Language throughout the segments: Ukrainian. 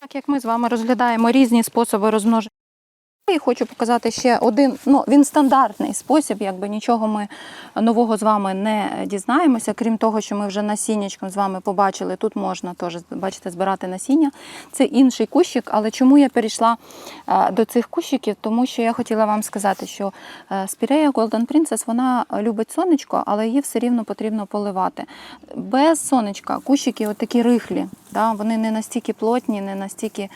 Так як ми з вами розглядаємо різні способи розмноження. І хочу показати ще один, ну він стандартний спосіб, якби нічого ми нового з вами не дізнаємося, крім того, що ми вже насіннячком з вами побачили. Тут можна теж бачите, збирати насіння. Це інший кущик, але чому я перейшла е, до цих кущиків? Тому що я хотіла вам сказати, що е, Спірея Golden Princess вона любить сонечко, але її все рівно потрібно поливати. Без сонечка кущики отакі рихлі. Да? Вони не настільки плотні, не настільки е,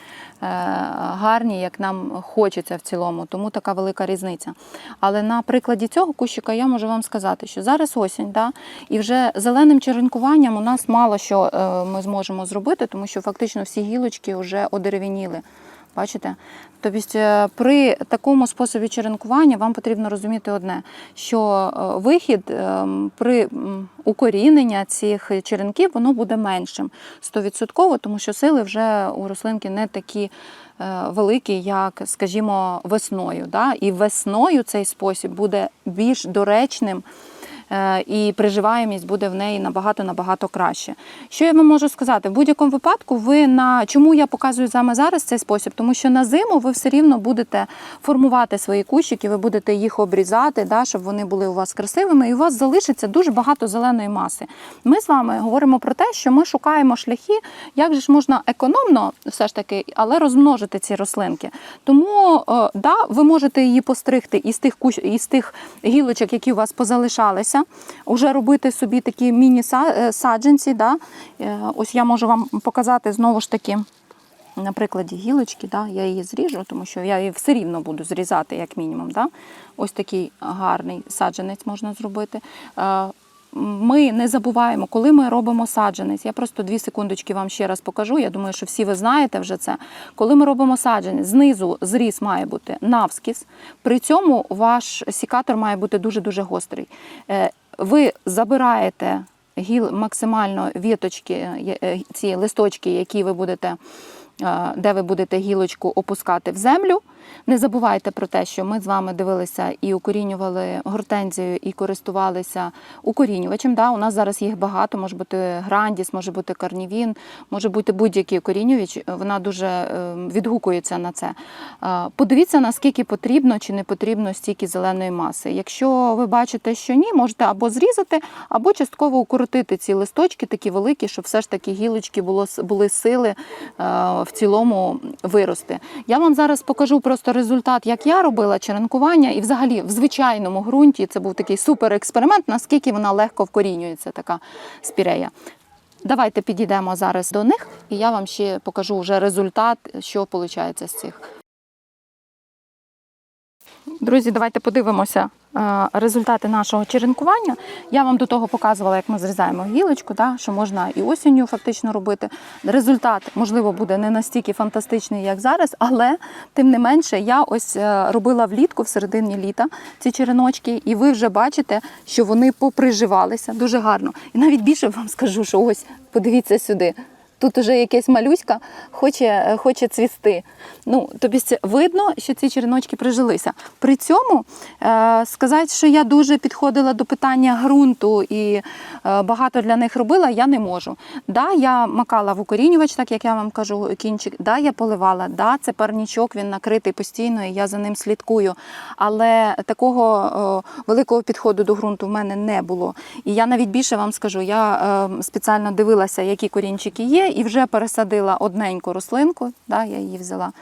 гарні, як нам хочеться в цілому, тому така велика різниця. Але на прикладі цього кущика я можу вам сказати, що зараз осінь, да? і вже зеленим черенкуванням у нас мало що е, ми зможемо зробити, тому що фактично всі гілочки вже одеревініли. Бачите? Тобто е, при такому способі черенкування вам потрібно розуміти одне, що е, вихід е, при укорінення цих черенків воно буде меншим 100%, тому що сили вже у рослинки не такі великі, як, скажімо, весною. Да? І весною цей спосіб буде більш доречним і приживаємість буде в неї набагато набагато краще. Що я вам можу сказати? В будь-якому випадку, ви на чому я показую саме зараз цей спосіб, тому що на зиму ви все рівно будете формувати свої кущики, ви будете їх обрізати, да, щоб вони були у вас красивими, і у вас залишиться дуже багато зеленої маси. Ми з вами говоримо про те, що ми шукаємо шляхи, як же ж можна економно все ж таки, але розмножити ці рослинки. Тому е, да, ви можете її постригти із тих кущ, із тих гілочок, які у вас позалишалися, вже робити собі такі міні-саджанці. Да? Е, Ось я можу вам показати знову ж таки. На прикладі гілочки, да, я її зріжу, тому що я її все рівно буду зрізати, як мінімум. Да. Ось такий гарний саджанець можна зробити. Ми не забуваємо, коли ми робимо саджанець. Я просто дві секундочки вам ще раз покажу. Я думаю, що всі ви знаєте вже це. Коли ми робимо саджанець, знизу зріз має бути навскіз. При цьому ваш сікатор має бути дуже-дуже гострий. Е, Ви забираєте гіл максимально віточки, е, е, ці листочки, які ви будете, де ви будете гілочку опускати в землю. Не забувайте про те, що ми з вами дивилися і укорінювали гортензію, і користувалися укорінювачем. Да? У нас зараз їх багато, може бути грандіс, може бути карнівін, може бути будь-який укорінювач. Вона дуже е, відгукується на це. Подивіться, наскільки потрібно чи не потрібно стільки зеленої маси. Якщо ви бачите, що ні, можете або зрізати, або частково укоротити ці листочки, такі великі, щоб все ж таки гілочки було, були сили е, в цілому вирости. Я вам зараз покажу просто результат, як я робила черенкування, і взагалі в звичайному ґрунті це був такий супер експеримент, наскільки вона легко вкорінюється, така спірея. Давайте підійдемо зараз до них, і я вам ще покажу вже результат, що виходить з цих. Друзі, давайте подивимося е, результати нашого черенкування. Я вам до того показувала, як ми зрізаємо гілочку, да, що можна і осінню фактично робити. Результат, можливо, буде не настільки фантастичний, як зараз, але тим не менше, я ось е, робила влітку в середині літа ці череночки, і ви вже бачите, що вони поприживалися дуже гарно. І навіть більше вам скажу, що ось подивіться сюди. Тут уже якась малюська хоче, хоче цвісти. Ну, тобі видно, що ці череночки прижилися. При цьому е, сказати, що я дуже підходила до питання ґрунту і е, багато для них робила, я не можу. Да, я макала в укорінювач, так як я вам кажу, кінчик. Да, я поливала. Да, це парнічок, він накритий постійно, і я за ним слідкую. Але такого е, великого підходу до ґрунту в мене не було. І я навіть більше вам скажу, я е, спеціально дивилася, які корінчики є, і вже пересадила одненьку рослинку. Да, я її взяла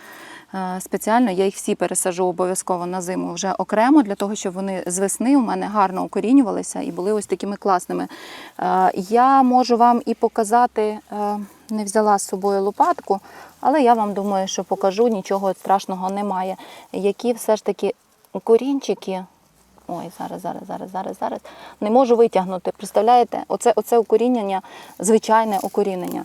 е, спеціально. Я їх всі пересаджу обов'язково на зиму вже окремо, для того, щоб вони з весни у мене гарно укорінювалися і були ось такими класними. Е, Я можу вам і показати, е, не взяла з собою лопатку, але я вам думаю, що покажу, нічого страшного немає. Які все ж таки корінчики. Ой, зараз, зараз, зараз, зараз, зараз. Не можу витягнути. Представляєте? Оце, оце укорінення, звичайне укорінення.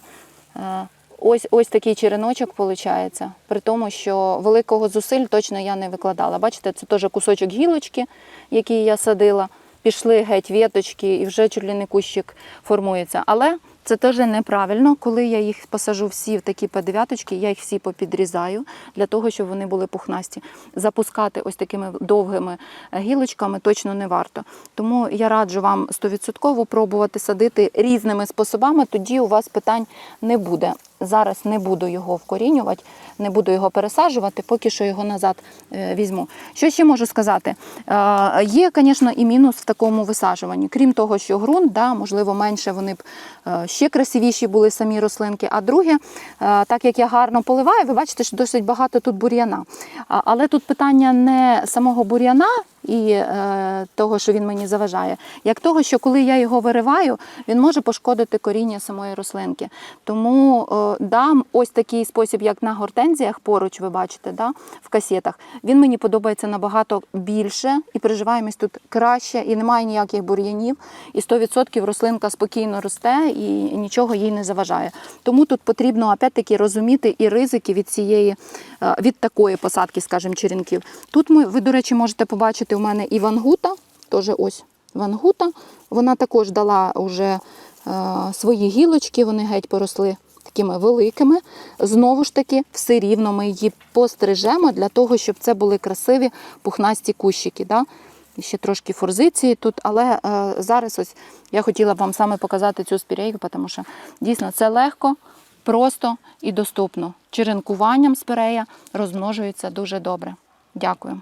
Е, Ось ось такий череночок виходить, при тому, що великого зусиль точно я не викладала. Бачите, це теж кусочок гілочки, який я садила. Пішли геть віточки і вже чуть кущик формується. Але це теж неправильно. Коли я їх посажу всі в такі П9, я їх всі попідрізаю для того, щоб вони були пухнасті. Запускати ось такими довгими гілочками точно не варто. Тому я раджу вам 100% пробувати садити різними способами, тоді у вас питань не буде. Зараз не буду його вкорінювати, не буду його пересаджувати, поки що його назад е, візьму. Що ще можу сказати? Е, Є, звісно, і мінус в такому висаджуванні. Крім того, що ґрунт, да, можливо, менше вони б е, ще красивіші були самі рослинки. А друге, так як я гарно поливаю, ви бачите, що досить багато тут бур'яна. Але тут питання не самого бур'яна і е, того, що він мені заважає, як того, що коли я його вириваю, він може пошкодити коріння самої рослинки. Тому е, да, ось такий спосіб, як на гортензіях, поруч ви бачите, да, в касетах, він мені подобається набагато більше, і приживаємось тут краще, і немає ніяких бур'янів. І 100% рослинка спокійно росте і нічого їй не заважає. Тому тут потрібно опять-таки розуміти і ризики від цієї, е, від такої посадки, скажімо, черенків. Тут ми, ви, до речі, можете побачити у мене і вангута, теж ось вангута. Вона також дала вже е, свої гілочки, вони геть поросли такими великими. Знову ж таки, все рівно ми її пострижемо для того, щоб це були красиві пухнасті кущики. Да? Ще трошки форзиції тут, але е, зараз ось я хотіла б вам саме показати цю спірейку, тому що дійсно це легко, просто і доступно. Черенкуванням спірея розмножується дуже добре. Дякую.